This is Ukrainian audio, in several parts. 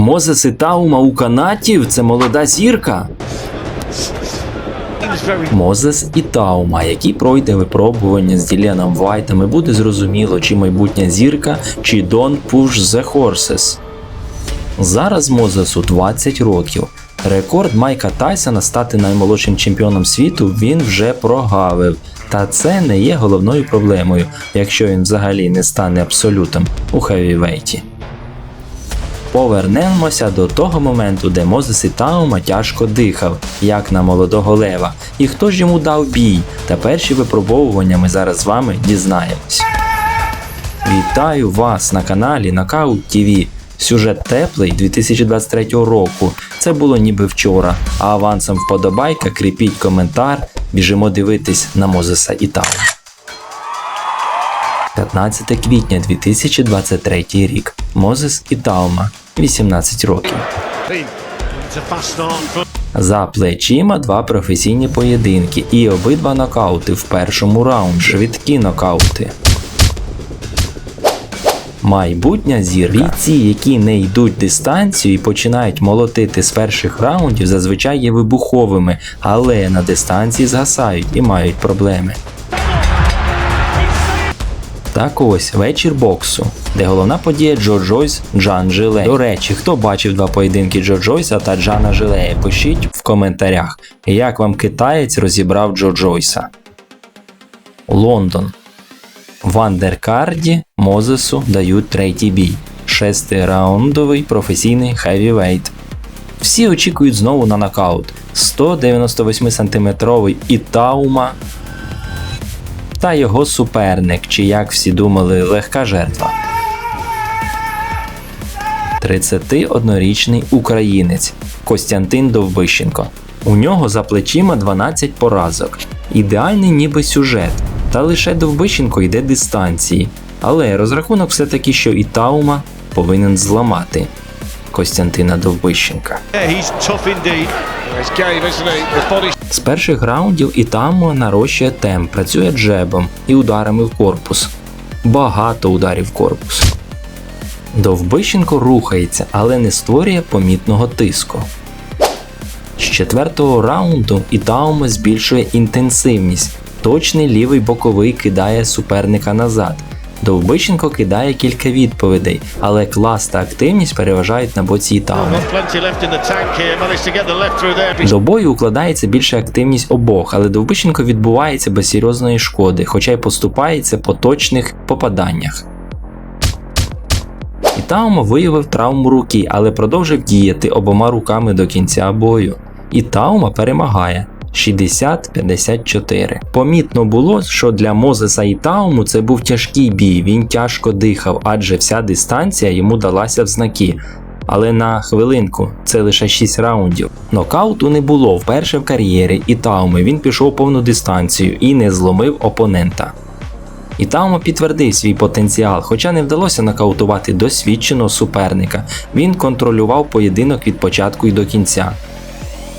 Мозес і Таума у канатів це молода зірка. Мозес і Таума, який пройде випробування з Діленом Вайтом, і буде зрозуміло, чи майбутня зірка, чи Don't Push the Horses. Зараз Мозесу 20 років. Рекорд Майка Тайсона стати наймолодшим чемпіоном світу він вже прогавив. Та це не є головною проблемою, якщо він взагалі не стане абсолютом у хевівейті. Повернемося до того моменту, де Мозес і Таума тяжко дихав, як на молодого лева. І хто ж йому дав бій? Та перші випробовування ми зараз з вами дізнаємось. Вітаю вас на каналі Knockout TV. Сюжет теплий 2023 року. Це було ніби вчора. А авансом вподобайка, кріпіть коментар, біжимо дивитись на Мозеса і Таума. 15 квітня 2023 рік. Мозес і Таума, 18 років. За плечима два професійні поєдинки і обидва нокаути в першому раунді. Швидкі нокаути. Майбутня зірка. Бійці, які не йдуть дистанцію і починають молотити з перших раундів, зазвичай є вибуховими, але на дистанції згасають і мають проблеми. Так ось вечір боксу, де головна подія Джо Джойс Джан Жиле. До речі, хто бачив два поєдинки Джо Джойса та Джана Жилея, пишіть в коментарях, як вам китаєць розібрав Джо Джойса. Лондон. В андеркарді Мозесу дають третій бій. Шестираундовий професійний хевівейт. Всі очікують знову на нокаут. 198 сантиметровий Ітаума та його суперник, чи як всі думали, легка жертва. 31-річний українець Костянтин Довбищенко. У нього за плечима 12 поразок. Ідеальний ніби сюжет, та лише Довбищенко йде дистанції. Але розрахунок все-таки, що і Таума повинен зламати Костянтина Довбищенка. З перших раундів Ітамо нарощує темп, працює джебом і ударами в корпус. Багато ударів в корпус. Довбищенко рухається, але не створює помітного тиску. З четвертого раунду Ітаумо збільшує інтенсивність. Точний лівий боковий кидає суперника назад. Довбищенко кидає кілька відповідей, але клас та активність переважають на боці there. До бою укладається більша активність обох, але Довбищенко відбувається без серйозної шкоди, хоча й поступається по точних попаданнях. Ітаумо виявив травму руки, але продовжив діяти обома руками до кінця бою. Ітаума перемагає 60-54. Помітно було, що для Мозеса Ітауму це був тяжкий бій, він тяжко дихав, адже вся дистанція йому далася в знаки. Але на хвилинку це лише 6 раундів. Нокауту не було вперше в кар'єрі Ітауми він пішов повну дистанцію і не зломив опонента. Ітаума підтвердив свій потенціал, хоча не вдалося нокаутувати досвідченого суперника. Він контролював поєдинок від початку і до кінця.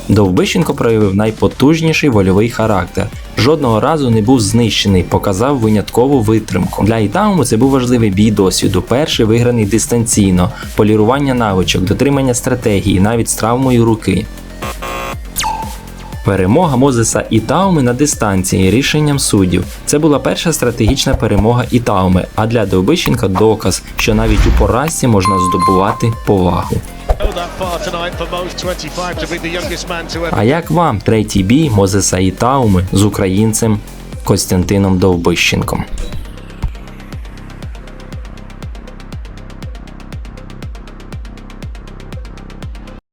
Довбищенко проявив найпотужніший вольовий характер. Жодного разу не був знищений, показав виняткову витримку. Для Ітауму це був важливий бій досвіду, перший виграний дистанційно, полірування навичок, дотримання стратегії, навіть з травмою руки. Перемога Мозеса Ітауми на дистанції рішенням суддів. Це була перша стратегічна перемога Ітауми, а для Довбищенка доказ, що навіть у поразці можна здобувати повагу. Go that far tonight for most 25 to be the youngest man to ever. А як вам третій бій Мозеса Ітауми з українцем Костянтином Довбищенком?